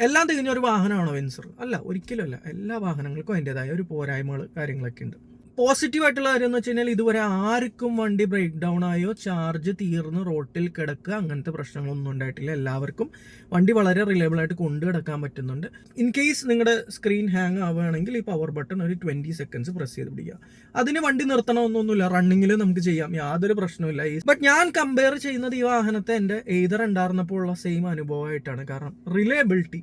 എല്ലാം തികഞ്ഞ ഒരു വാഹനമാണോ വെൻസർ? അല്ല ഒരിക്കലും അല്ല. എല്ലാ വാഹനങ്ങൾക്കും അതിന്റെതായ ഒരു പോരായ്മകൾ കാര്യങ്ങളൊക്കെ ഉണ്ട്. പോസിറ്റീവ് ആയിട്ടുള്ള കാര്യം എന്ന് വെച്ച് കഴിഞ്ഞാൽ ഇതുവരെ ആർക്കും വണ്ടി ബ്രേക്ക് ഡൗൺ ആയോ ചാർജ് തീർന്ന് റോട്ടിൽ കിടക്കുക അങ്ങനത്തെ പ്രശ്നങ്ങളൊന്നും ഉണ്ടായിട്ടില്ല. എല്ലാവർക്കും വണ്ടി വളരെ റിലയബിൾ ആയിട്ട് കൊണ്ടു കിടക്കാൻ പറ്റുന്നുണ്ട്. ഇൻ കേസ് നിങ്ങളുടെ സ്ക്രീൻ ഹാങ് ആവുകയാണെങ്കിൽ ഈ പവർ ബട്ടൺ ഒരു ട്വന്റി സെക്കൻഡ്സ് പ്രസ് ചെയ്ത് പിടിക്കുക. അതിന് വണ്ടി നിർത്തണമെന്നൊന്നുമില്ല. റണ്ണിങ്ങിൽ നമുക്ക് ചെയ്യാം. യാതൊരു പ്രശ്നമില്ല ബട്ട് ഞാൻ കമ്പയർ ചെയ്യുന്നത് ഈ വാഹനത്തെ എന്റെ എയ്തർ ഉണ്ടായിരുന്നപ്പോൾ ഉള്ള സെയിം അനുഭവമായിട്ടാണ്. കാരണം റിലയബിലിറ്റി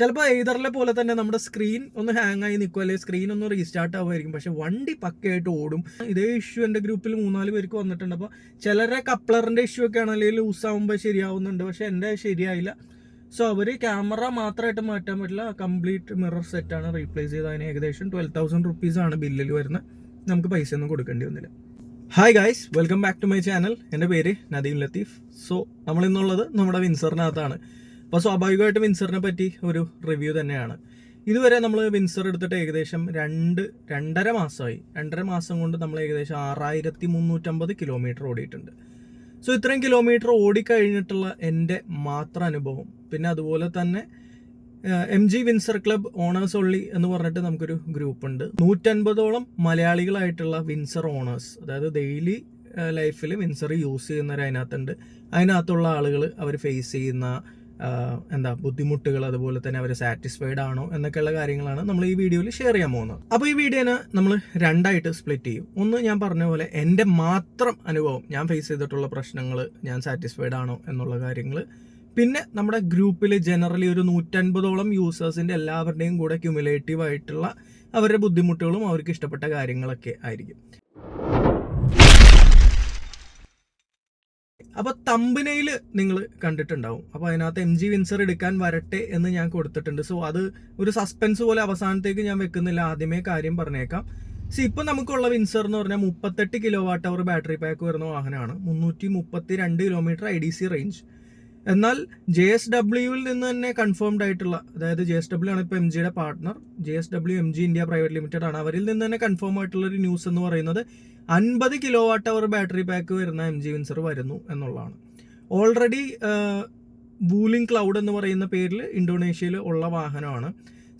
ചിലപ്പോൾ എയ്തറിലെ പോലെ തന്നെ നമ്മുടെ സ്ക്രീൻ ഒന്ന് ഹാങ് ആയി നിൽക്കും അല്ലെങ്കിൽ സ്ക്രീൻ ഒന്ന് റീസ്റ്റാർട്ട് ആവുമായിരിക്കും. പക്ഷെ വണ്ടി പക്കയായിട്ട് ഓടും. ഇതേ ഇഷ്യൂ എന്റെ ഗ്രൂപ്പിൽ മൂന്നാൽ പേർക്ക് വന്നിട്ടുണ്ട്. അപ്പോൾ ചിലരെ കപ്ലറിന്റെ ഇഷ്യൂ ഒക്കെ ആണെങ്കിൽ ലൂസ് ആകുമ്പോൾ ശരിയാവുന്നുണ്ട്. പക്ഷെ എന്റെ ശരിയായില്ല. സോ അവർ ക്യാമറ മാത്രമായിട്ട് മാറ്റാൻ പറ്റില്ല. കംപ്ലീറ്റ് മിറർ സെറ്റാണ് റീപ്ലേസ് ചെയ്ത് അതിന് ഏകദേശം ട്വൽവ് തൗസൻഡ് റുപ്പീസാണ് ബില്ലിൽ വരുന്നത്. നമുക്ക് പൈസ ഒന്നും കൊടുക്കേണ്ടി വന്നില്ല. Hi guys welcome back to my channel എന്റെ പേര് നദീം ലത്തീഫ്. സോ നമ്മൾ ഇന്നുള്ളത് നമ്മുടെ വിൻസറിനകത്താണ്. അപ്പോൾ സ്വാഭാവികമായിട്ടും വിൻസറിനെ പറ്റി ഒരു റിവ്യൂ തന്നെയാണ്. ഇതുവരെ നമ്മൾ വിൻസർ എടുത്തിട്ട് ഏകദേശം രണ്ട് രണ്ടര മാസമായി. രണ്ടര മാസം കൊണ്ട് നമ്മൾ ഏകദേശം ആറായിരത്തി മുന്നൂറ്റമ്പത് കിലോമീറ്റർ ഓടിയിട്ടുണ്ട്. സോ ഇത്രയും കിലോമീറ്റർ ഓടിക്കഴിഞ്ഞിട്ടുള്ള എന്റെ മാത്രം അനുഭവം. പിന്നെ അതുപോലെ തന്നെ M G Windsor club owners only എന്ന് പറഞ്ഞിട്ട് നമുക്കൊരു ഗ്രൂപ്പ് ഉണ്ട്. നൂറ്റൻപതോളം മലയാളികളായിട്ടുള്ള വിൻസർ ഓണേഴ്സ് അതായത് ഡെയിലി ലൈഫിൽ വിൻസർ യൂസ് ചെയ്യുന്നവർ അതിനകത്തുണ്ട്. അതിനകത്തുള്ള ആളുകൾ അവർ ഫേസ് ചെയ്യുന്ന എന്താ ബുദ്ധിമുട്ടുകൾ അതുപോലെ തന്നെ അവർ സാറ്റിസ്ഫൈഡ് ആണോ എന്നൊക്കെയുള്ള കാര്യങ്ങളാണ് നമ്മൾ ഈ വീഡിയോയിൽ ഷെയർ ചെയ്യാൻ പോകുന്നത്. അപ്പോൾ ഈ വീഡിയോനെ നമ്മൾ രണ്ടായിട്ട് സ്പ്ലിറ്റ് ചെയ്യും. ഒന്ന് ഞാൻ പറഞ്ഞ പോലെ എന്റെ മാത്രം അനുഭവം ഞാൻ ഫേസ് ചെയ്തിട്ടുള്ള പ്രശ്നങ്ങൾ ഞാൻ സാറ്റിസ്ഫൈഡ് ആണോ എന്നുള്ള കാര്യങ്ങൾ പിന്നെ നമ്മുടെ ഗ്രൂപ്പിൽ ജനറലി ഒരു നൂറ്റൻപതോളം യൂസേഴ്സിന്റെ എല്ലാവരുടെയും കൂടെ ക്യുമുലേറ്റീവ് ആയിട്ടുള്ള അവരുടെ ബുദ്ധിമുട്ടുകളും അവർക്ക് ഇഷ്ടപ്പെട്ട കാര്യങ്ങളൊക്കെ ആയിരിക്കും. അപ്പൊ തമ്പനയിൽ നിങ്ങൾ കണ്ടിട്ടുണ്ടാവും. അപ്പോൾ അതിനകത്ത് എം ജി വിൻസർ എടുക്കാൻ വരട്ടെ എന്ന് ഞാൻ കൊടുത്തിട്ടുണ്ട്. സോ അത് ഒരു സസ്പെൻസ് പോലെ അവസാനത്തേക്ക് ഞാൻ വെക്കുന്നില്ല. ആദ്യമേ കാര്യം പറഞ്ഞേക്കാം. സി ഇപ്പം നമുക്കുള്ള വിൻസർ എന്ന് പറഞ്ഞാൽ മുപ്പത്തെട്ട് kilo watt hour battery pack വരുന്ന വാഹനമാണ്. മുന്നൂറ്റി മുപ്പത്തി രണ്ട് kilometre I D C range എന്നാൽ ജെ എസ് ഡബ്ല്യുവിൽ നിന്ന് തന്നെ കൺഫേംഡ് ആയിട്ടുള്ള അതായത് ജെ എസ് ഡബ്ല്യു ആണ് ഇപ്പോൾ എം ജിയുടെ partner J S W M G India private limited ആണ്. അവരിൽ നിന്ന് തന്നെ കൺഫേം ആയിട്ടുള്ള ഒരു ന്യൂസ് എന്ന് പറയുന്നത് അൻപത് kilo watt hour battery pack വരുന്ന എം ജി വിൻസർ വരുന്നു എന്നുള്ളതാണ്. ഓൾറെഡി വൂലിംഗ് ക്ലൗഡ് എന്ന് പറയുന്ന പേരിൽ ഇന്തോനേഷ്യയിൽ ഉള്ള വാഹനമാണ്.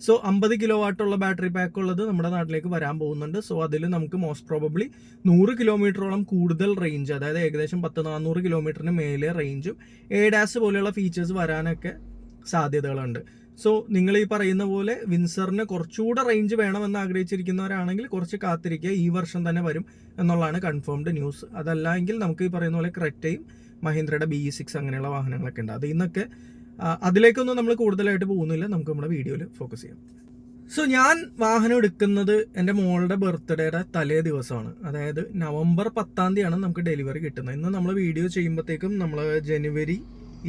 സോ അമ്പത് കിലോ വാട്ടുള്ള ബാറ്ററി പാക്ക് ഉള്ളത് നമ്മുടെ നാട്ടിലേക്ക് വരാൻ പോകുന്നുണ്ട്. സോ അതിൽ നമുക്ക് മോസ്റ്റ് പ്രോബബ്ലി നൂറ് കിലോമീറ്ററോളം കൂടുതൽ റേഞ്ച് അതായത് ഏകദേശം പത്ത് നാനൂറ് കിലോമീറ്ററിന് മേലെ റേഞ്ചും എ ഡാസ് പോലെയുള്ള ഫീച്ചേഴ്സ് വരാനൊക്കെ സാധ്യതകളുണ്ട്. സോ നിങ്ങൾ ഈ പറയുന്ന പോലെ വിൻസറിന് കുറച്ചുകൂടെ റേഞ്ച് വേണമെന്ന് ആഗ്രഹിച്ചിരിക്കുന്നവരാണെങ്കിൽ കുറച്ച് കാത്തിരിക്കുക. ഈ വർഷം തന്നെ വരും എന്നുള്ളതാണ് കൺഫേംഡ് ന്യൂസ് അതല്ല എങ്കിൽ നമുക്ക് ഈ പറയുന്ന പോലെ ക്രെറ്റയും മഹീന്ദ്രയുടെ ബി സിക്സ് അങ്ങനെയുള്ള വാഹനങ്ങളൊക്കെ ഉണ്ട്. അതിൽ നിന്നൊക്കെ അതിലേക്കൊന്നും നമ്മൾ കൂടുതലായിട്ട് പോകുന്നില്ല. നമുക്ക് നമ്മുടെ വീഡിയോയിൽ ഫോക്കസ് ചെയ്യാം. സോ ഞാൻ വാഹനം എടുക്കുന്നത് എന്റെ മോളുടെ ബർത്ത്ഡേയുടെ തലേ ദിവസമാണ്. അതായത് നവംബർ പത്താം തീയതിയാണ് നമുക്ക് ഡെലിവറി കിട്ടുന്നത്. ഇന്ന് നമ്മൾ വീഡിയോ ചെയ്യുമ്പോഴത്തേക്കും നമ്മൾ ജനുവരി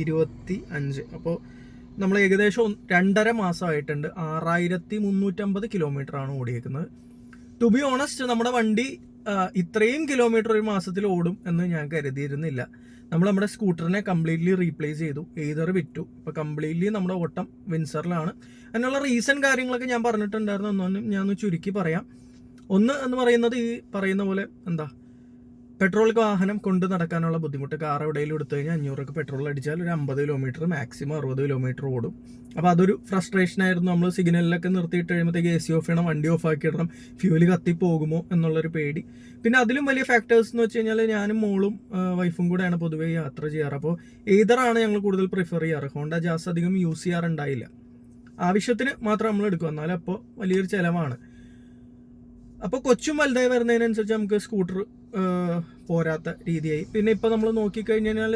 ഇരുപത്തി അഞ്ച് അപ്പോൾ നമ്മൾ ഏകദേശം രണ്ടര മാസമായിട്ടുണ്ട്. ആറായിരത്തി മുന്നൂറ്റമ്പത് കിലോമീറ്റർ ആണ് ഓടിയേക്കുന്നത്. ടു ബി ഓണസ്റ്റ് നമ്മുടെ വണ്ടി ഇത്രയും കിലോമീറ്റർ ഒരു മാസത്തിൽ ഓടും എന്ന് ഞാൻ കരുതിയിരുന്നില്ല. നമ്മൾ നമ്മുടെ സ്കൂട്ടറിനെ കംപ്ലീറ്റ്ലി റീപ്ലേസ് ചെയ്തു എയ്തർ വിറ്റു. ഇപ്പോൾ കംപ്ലീറ്റ്ലി നമ്മുടെ ഓട്ടം വിൻസറിലാണ്. അതിനുള്ള റീസൺ കാര്യങ്ങളൊക്കെ ഞാൻ പറഞ്ഞിട്ടുണ്ടായിരുന്നു. ഒന്നും ഞാൻ ചുരുക്കി പറയാം. ഒന്ന് എന്ന് പറയുന്നത് ഈ പറയുന്ന പോലെ എന്താ പെട്രോൾ വാഹനം കൊണ്ട് നടക്കാനുള്ള ബുദ്ധിമുട്ട് കാർ എവിടെയെങ്കിലും എടുത്തു കഴിഞ്ഞാൽ അഞ്ഞൂറൊക്കെ പെട്രോൾ അടിച്ചാൽ ഒരു അമ്പത് കിലോമീറ്റർ മാക്സിമം അറുപത് കിലോമീറ്റർ ഓടും. അപ്പോൾ അതൊരു ഫ്രസ്ട്രേഷൻ ആയിരുന്നു. നമ്മൾ സിഗ്നലിലൊക്കെ നിർത്തിയിട്ട് കഴിയുമ്പോഴത്തേക്ക് എ സി ഓഫ് ചെയ്യണം വണ്ടി ഓഫ് ആക്കി ഇടണം ഫ്യൂൽ കത്തി പോകുമോ എന്നുള്ളൊരു പേടി. പിന്നെ അതിലും വലിയ ഫാക്ടേഴ്സ് എന്ന് വെച്ച് കഴിഞ്ഞാൽ ഞാനും മോളും വൈഫും കൂടെയാണ് പൊതുവേ യാത്ര ചെയ്യാറ്. അപ്പോൾ ഏതറാണ് ഞങ്ങൾ കൂടുതൽ പ്രിഫർ ചെയ്യാറ്. ഹോണ്ട ജാസ് അധികം യൂസ് ചെയ്യാറുണ്ടായില്ല. ആവശ്യത്തിന് മാത്രം നമ്മൾ എടുക്കും. എന്നാലും അപ്പോൾ വലിയൊരു ചിലവാണ്. അപ്പോൾ കൊച്ചും വലുതായി വരുന്നതിനനുസരിച്ച് നമുക്ക് സ്കൂട്ടർ പോരാത്ത രീതിയായി. പിന്നെ ഇപ്പോൾ നമ്മൾ നോക്കിക്കഴിഞ്ഞാൽ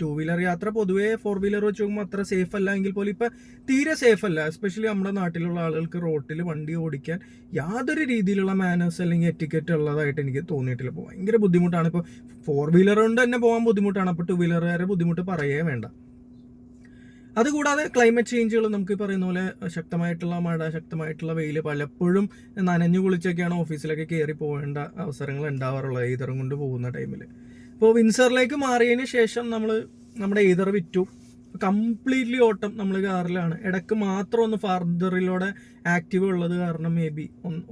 ടൂ വീലർ യാത്ര പൊതുവേ ഫോർ വീലർ വെച്ച് നോക്കുമ്പോൾ അത്ര സേഫ് അല്ല എങ്കിൽ പോലും ഇപ്പം തീരെ സേഫ് അല്ല. എസ്പെഷ്യലി നമ്മുടെ നാട്ടിലുള്ള ആളുകൾക്ക് റോട്ടിൽ വണ്ടി ഓടിക്കാൻ യാതൊരു രീതിയിലുള്ള മാനേഴ്സ് അല്ലെങ്കിൽ എറ്റിക്കറ്റ് ഉള്ളതായിട്ട് എനിക്ക് തോന്നിയിട്ടില്ല. ഇപ്പോൾ ഭയങ്കര ബുദ്ധിമുട്ടാണ്. ഇപ്പോൾ ഫോർ വീലർ കൊണ്ട് തന്നെ പോകാൻ ബുദ്ധിമുട്ടാണ്. അപ്പോൾ ടൂ വരെ ബുദ്ധിമുട്ട് പറയേ വേണ്ട. അതുകൂടാതെ ക്ലൈമറ്റ് ചേഞ്ചുകൾ നമുക്ക് പറയുന്ന പോലെ ശക്തമായിട്ടുള്ള മഴ ശക്തമായിട്ടുള്ള വെയിൽ പലപ്പോഴും നനഞ്ഞു കുളിച്ചൊക്കെയാണ് ഓഫീസിലൊക്കെ കയറി പോകേണ്ട അവസരങ്ങൾ ഉണ്ടാവാറുള്ളത് ഈതറും കൊണ്ട് പോകുന്ന ടൈമിൽ ഇപ്പോൾ വിൻസറിലേക്ക് മാറിയതിന് ശേഷം നമ്മൾ നമ്മുടെ ഈതർ വിറ്റു. കംപ്ലീറ്റ്ലി ഓട്ടം നമ്മൾ കാറിലാണ്. ഇടയ്ക്ക് മാത്രം ഒന്ന് ഫർദറിലൂടെ ആക്റ്റീവ് ഉള്ളത് കാരണം മേ ബി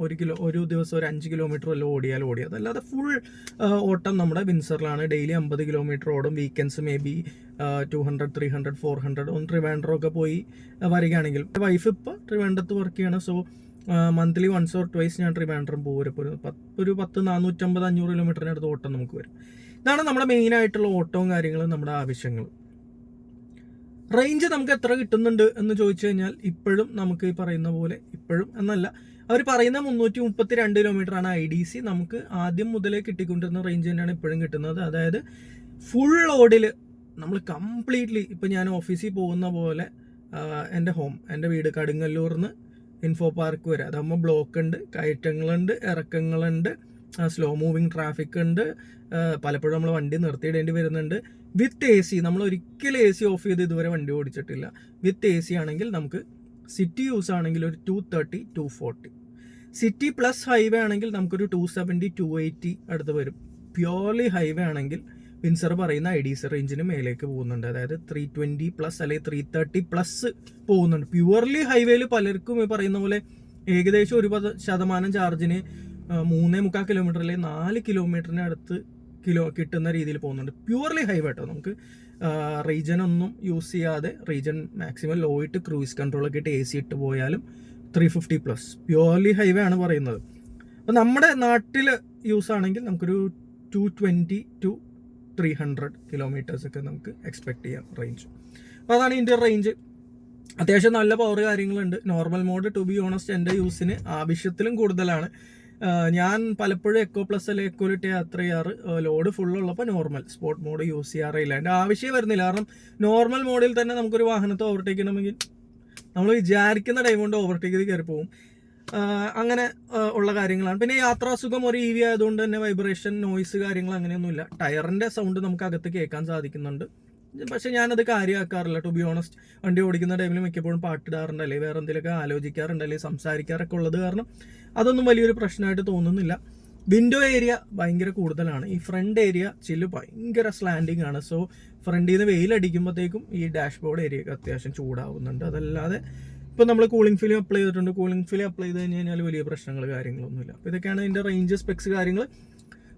ഒരു കിലോ ഒരു ദിവസം ഒരു അഞ്ച് കിലോമീറ്റർ വല്ല ഓടിയാൽ ഓടി അതല്ലാതെ ഫുൾ ഓട്ടം നമ്മുടെ വിൻസറിലാണ്. ഡെയിലി അമ്പത് കിലോമീറ്റർ ഓടും. Weekends maybe two hundred three hundred four hundred ഒന്ന് ട്രിവാൻഡ്രമൊക്കെ പോയി വരികയാണെങ്കിൽ. വൈഫ് ഇപ്പോൾ ട്രിവാൻഡ്രത്ത് വർക്ക് ചെയ്യണം. So monthly once or twice ഞാൻ ട്രിവാൻഡ്രം പോകും ഒരു പത്ത് ഒരു പത്ത് നാനൂറ്റമ്പത് അഞ്ഞൂറ് കിലോമീറ്ററിനടുത്ത് ഓട്ടം നമുക്ക് വരും. ഇതാണ് നമ്മുടെ മെയിനായിട്ടുള്ള ഓട്ടവും കാര്യങ്ങളും നമ്മുടെ ആവശ്യങ്ങളും. റേഞ്ച് നമുക്ക് എത്ര കിട്ടുന്നുണ്ട് എന്ന് ചോദിച്ചു കഴിഞ്ഞാൽ ഇപ്പോഴും നമുക്ക് ഈ പറയുന്ന പോലെ ഇപ്പോഴും എന്നല്ല. അവർ പറയുന്ന മുന്നൂറ്റി മുപ്പത്തി രണ്ട് കിലോമീറ്റർ ആണ് ഐ ഡി സി നമുക്ക് ആദ്യം മുതലേ കിട്ടിക്കൊണ്ടിരുന്ന റേഞ്ച് തന്നെയാണ് ഇപ്പോഴും കിട്ടുന്നത്. അതായത് ഫുൾ ലോഡിൽ നമ്മൾ കംപ്ലീറ്റ്ലി ഇപ്പം ഞാൻ ഓഫീസിൽ പോകുന്ന പോലെ എന്റെ ഹോം എന്റെ വീട് കടുങ്ങല്ലൂർന്ന് ഇൻഫോ പാർക്ക് വരെ. അതാകുമ്പോൾ ബ്ലോക്ക് ഉണ്ട് കയറ്റങ്ങളുണ്ട് ഇറക്കങ്ങളുണ്ട് സ്ലോ മൂവിങ് ട്രാഫിക് ഉണ്ട് പലപ്പോഴും നമ്മൾ വണ്ടി നിർത്തിയിടേണ്ടി വരുന്നുണ്ട്. വിത്ത് എ സി നമ്മൾ ഒരിക്കലും എ സി ഓഫ് ചെയ്ത് ഇതുവരെ വണ്ടി ഓടിച്ചിട്ടില്ല. വിത്ത് എ സി ആണെങ്കിൽ നമുക്ക് സിറ്റി യൂസ് ആണെങ്കിൽ ഒരു two thirty two forty city plus highway ആണെങ്കിൽ നമുക്കൊരു ടു സെവന്റി ടു എയ്റ്റി അടുത്ത് വരും. പ്യോർലി ഹൈവേ ആണെങ്കിൽ വിൻസർ പറയുന്ന ഐ ഡി സി റേഞ്ചിന് മേലേക്ക് പോകുന്നുണ്ട്. അതായത് ത്രീ ട്വന്റി പ്ലസ് അല്ലെങ്കിൽ ത്രീ തേർട്ടി പ്ലസ് പോകുന്നുണ്ട്. പ്യുവർലി ഹൈവേയിൽ പലർക്കും ഈ പറയുന്ന പോലെ ഏകദേശം ഒരു ശതമാനം ചാർജിന് മൂന്നേ മുക്കാൽ കിലോമീറ്ററിലെ നാല് കിലോമീറ്ററിന് അടുത്ത് കിലോ കിട്ടുന്ന രീതിയിൽ പോകുന്നുണ്ട്. പ്യുവർലി ഹൈവേ കേട്ടോ നമുക്ക് റീജൻ ഒന്നും യൂസ് ചെയ്യാതെ റീജൻ മാക്സിമം ലോ ഇട്ട് ക്രൂയിസ് കൺട്രോളൊക്കെ ഇട്ട് എ സി ഇട്ട് പോയാലും three fifty plus purely highway ആണ് പറയുന്നത്. അപ്പോൾ നമ്മുടെ നാട്ടിൽ യൂസ് ആണെങ്കിൽ നമുക്കൊരു two twenty two three hundred kilometres ഒക്കെ നമുക്ക് എക്സ്പെക്ട് ചെയ്യാം റേഞ്ച് അപ്പോൾ അതാണ് ഇതിന്റെ റേഞ്ച് അത്യാവശ്യം നല്ല പവർ കാര്യങ്ങളുണ്ട്. Normal mode to be honest എന്റെ യൂസിന് ആവശ്യത്തിലും കൂടുതലാണ്. ഞാൻ പലപ്പോഴും എക്കോ പ്ലസ് അല്ലെങ്കിൽ എക്കോലിട്ട് യാത്ര ചെയ്യാറ്. ലോഡ് ഫുൾ ഉള്ളപ്പോൾ നോർമൽ സ്പോർട്ട് മോഡ് യൂസ് ചെയ്യാറില്ല എന്റെ ആവശ്യം വരുന്നില്ല. കാരണം നോർമൽ മോഡിൽ തന്നെ നമുക്കൊരു വാഹനത്തെ ഓവർടേക്ക് ചെയ്യണമെങ്കിൽ നമ്മൾ വിചാരിക്കുന്ന ടൈം കൊണ്ട് ഓവർടേക്ക് ചെയ്ത് കയറി പോകും അങ്ങനെ ഉള്ള കാര്യങ്ങളാണ്. പിന്നെ യാത്രാസുഖം ഒരു ഇ വി ആയതുകൊണ്ട് തന്നെ വൈബ്രേഷൻ നോയ്സ് കാര്യങ്ങൾ അങ്ങനെയൊന്നുമില്ല. ടയറിന്റെ സൗണ്ട് നമുക്ക് അകത്ത് കേൾക്കാൻ സാധിക്കുന്നുണ്ട്. പക്ഷെ ഞാനത് കാര്യമാക്കാറില്ല. ടു ബി ഓണസ്റ്റ് വണ്ടി ഓടിക്കുന്ന ടൈമിൽ മിക്കപ്പോഴും പാട്ടിടാറുണ്ട്. അല്ലെങ്കിൽ വേറെ എന്തെങ്കിലുമൊക്കെ ആലോചിക്കാറുണ്ട്. അല്ലെങ്കിൽ സംസാരിക്കാറൊക്കെ ഉള്ളത് കാരണം അതൊന്നും വലിയൊരു പ്രശ്നമായിട്ട് തോന്നുന്നില്ല. വിൻഡോ ഏരിയ ഭയങ്കര കൂടുതലാണ്. ഈ ഫ്രണ്ട് ഏരിയ ചില്ല് ഭയങ്കര സ്ലാൻഡിങ് ആണ്. സോ ഫ്രണ്ടിൽ നിന്ന് വെയിലടിക്കുമ്പോഴത്തേക്കും ഈ ഡാഷ്ബോർഡ് ഏരിയയൊക്കെ അത്യാവശ്യം ചൂടാവുന്നുണ്ട്. അതല്ലാതെ ഇപ്പോൾ നമ്മൾ കൂളിംഗ് ഫിലിം അപ്ലൈ ചെയ്തിട്ടുണ്ട്. കൂളിംഗ് ഫിലിം അപ്ലൈ ചെയ്ത് കഴിഞ്ഞ് കഴിഞ്ഞാൽ വലിയ പ്രശ്നങ്ങൾ കാര്യങ്ങളൊന്നുമില്ല. അപ്പോൾ ഇതൊക്കെയാണ് ഇതിന്റെ റേഞ്ച് സ്പെക്സ് കാര്യങ്ങൾ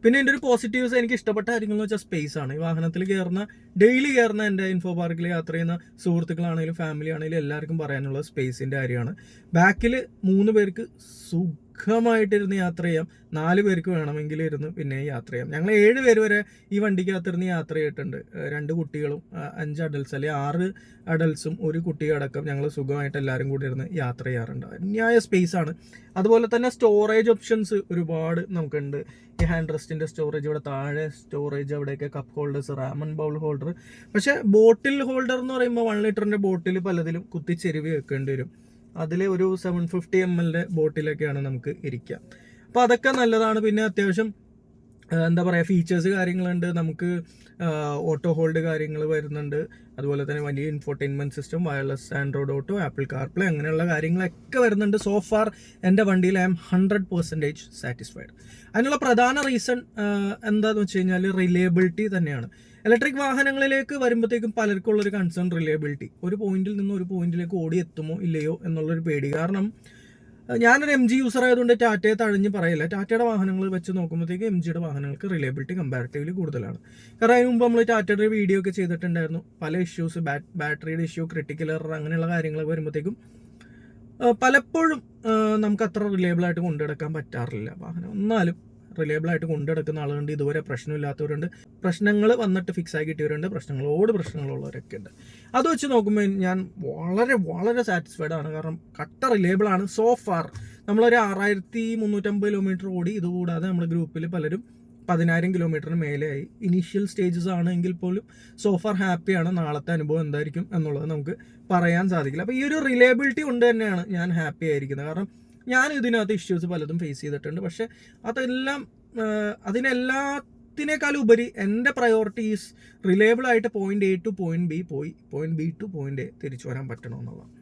പിന്നെ എന്റെ ഒരു പോസിറ്റീവ്സ് എനിക്ക് ഇഷ്ടപ്പെട്ട കാര്യങ്ങൾ എന്ന് വെച്ചാൽ സ്പേസ് ആണ്. ഈ വാഹനത്തിൽ കയറുന്ന ഡെയിലി കയറുന്ന എന്റെ ഇൻഫോ പാർക്കിൽ യാത്ര ചെയ്യുന്ന സുഹൃത്തുക്കളാണെങ്കിലും ഫാമിലി ആണെങ്കിലും എല്ലാവർക്കും പറയാനുള്ള സ്പേസിന്റെ കാര്യമാണ്. ബാക്കിൽ മൂന്ന് പേർക്ക് സുഖമായിട്ടിരുന്ന് യാത്ര ചെയ്യാം. നാല് പേർക്ക് വേണമെങ്കിൽ ഇരുന്ന് പിന്നെ യാത്ര ചെയ്യാം. ഞങ്ങൾ ഏഴ് പേര് വരെ ഈ വണ്ടിക്കകത്തിരുന്ന് യാത്ര ചെയ്തിട്ടുണ്ട്. രണ്ട് കുട്ടികളും അഞ്ച് അഡൽസ് അല്ലെങ്കിൽ ആറ് അഡൽസും ഒരു കുട്ടിയും അടക്കം ഞങ്ങൾ സുഖമായിട്ട് എല്ലാവരും കൂടി ഇരുന്ന് യാത്ര ചെയ്യാറുണ്ട്. അന്യായ സ്പേസ് ആണ്. അതുപോലെ തന്നെ സ്റ്റോറേജ് ഓപ്ഷൻസ് ഒരുപാട് നമുക്കുണ്ട്. ഈ ഹാൻഡ് റെസ്റ്റിന്റെ സ്റ്റോറേജ് ഇവിടെ താഴെ സ്റ്റോറേജ് അവിടെയൊക്കെ cup holders ramen bowl holder പക്ഷേ ബോട്ടിൽ ഹോൾഡർ എന്ന് പറയുമ്പോൾ വൺ ലിറ്ററിന്റെ ബോട്ടിൽ പലതിലും കുത്തിച്ചെരുവി വെക്കേണ്ടി വരും. അതിൽ ഒരു സെവൻ ഫിഫ്റ്റി എം എല്ലിന്റെ ബോട്ടിലൊക്കെയാണ് നമുക്ക് ഇരിക്കുക അപ്പോൾ അതൊക്കെ നല്ലതാണ്. പിന്നെ അത്യാവശ്യം എന്താ പറയുക ഫീച്ചേഴ്സ് കാര്യങ്ങളുണ്ട്. നമുക്ക് ഓട്ടോ ഹോൾഡ് കാര്യങ്ങൾ വരുന്നുണ്ട്. അതുപോലെ തന്നെ വലിയ infotainment system wireless Android Auto Apple CarPlay അങ്ങനെയുള്ള കാര്യങ്ങളൊക്കെ വരുന്നുണ്ട്. സോ ഫാർ എന്റെ വണ്ടിയിൽ I'm hundred percentage satisfied അതിനുള്ള പ്രധാന റീസൺ എന്താണെന്ന് വെച്ച് കഴിഞ്ഞാൽ റിലയബിലിറ്റി തന്നെയാണ്. ഇലക്ട്രിക് വാഹനങ്ങളിലേക്ക് വരുമ്പോഴത്തേക്കും പലർക്കും ഉള്ളൊരു കൺസേൺ റിലയബിലിറ്റി ഒരു പോയിന്റിൽ നിന്ന് ഒരു പോയിന്റിലേക്ക് ഓടി എത്തുമോ ഇല്ലയോ എന്നുള്ളൊരു പേടി. കാരണം ഞാനൊരു എം ജി യൂസർ ആയതുകൊണ്ട് ടാറ്റയെ തഴഞ്ഞ് പറയില്ല. ടാറ്റയുടെ വാഹനങ്ങൾ വെച്ച് നോക്കുമ്പോഴത്തേക്ക് എം ജിയുടെ വാഹനങ്ങൾക്ക് റിലയബിലിറ്റി കമ്പാരിറ്റീവ്ലി കൂടുതലാണ്. കാരണം അതിന് മുമ്പ് നമ്മൾ ടാറ്റയുടെ വീഡിയോ ഒക്കെ ചെയ്തിട്ടുണ്ടായിരുന്നു. പല ഇഷ്യൂസ് ബാറ്ററിയുടെ ഇഷ്യൂ ക്രിട്ടിക്കൽ എറർ അങ്ങനെയുള്ള കാര്യങ്ങളൊക്കെ വരുമ്പോഴത്തേക്കും പലപ്പോഴും നമുക്ക് അത്ര റിലയബിളായിട്ട് കൊണ്ടുനടക്കാൻ പറ്റാറില്ല വാഹനം. എന്നാലും റിലയബിൾ ആയിട്ട് കൊണ്ടുനടക്കുന്ന ആളുകളുണ്ട്. ഇതുവരെ പ്രശ്നമില്ലാത്തവരുണ്ട്. പ്രശ്നങ്ങൾ വന്നിട്ട് ഫിക്സ് ആയി കിട്ടിയവരുണ്ട്. പ്രശ്നങ്ങളോട് പ്രശ്നങ്ങളുള്ളവരൊക്കെ ഉണ്ട്. അത് വെച്ച് നോക്കുമ്പോൾ ഞാൻ വളരെ വളരെ സാറ്റിസ്ഫൈഡ് ആണ്. കാരണം കട്ട റിലയബിൾ ആണ്. സോ ഫാർ നമ്മളൊരു ആറായിരത്തി മുന്നൂറ്റമ്പത് കിലോമീറ്റർ ഓടി. ഇതുകൂടാതെ നമ്മുടെ ഗ്രൂപ്പിൽ പലരും പതിനായിരം കിലോമീറ്ററിന് മേലെയായി. ഇനീഷ്യൽ സ്റ്റേജസ് ആണെങ്കിൽ പോലും സോഫാർ ഹാപ്പിയാണ് നാളത്തെ അനുഭവം എന്തായിരിക്കും എന്നുള്ളത് നമുക്ക് പറയാൻ സാധിക്കില്ല. അപ്പോൾ ഈ ഒരു റിലയബിലിറ്റി കൊണ്ട് തന്നെയാണ് ഞാൻ ഹാപ്പി ആയിരിക്കുന്നത്. കാരണം ഞാൻ ഇതിനകത്ത് ഇഷ്യൂസ് പലതും ഫേസ് ചെയ്തിട്ടുണ്ട്. പക്ഷെ അതെല്ലാം അതിനെല്ലാത്തിനേക്കാളും ഉപരി എന്റെ പ്രയോറിറ്റീസ് റിലയബിൾ ആയിട്ട് point A to point B പോയി point B to point A തിരിച്ചു വരാൻ പറ്റണമെന്നുള്ളതാണ്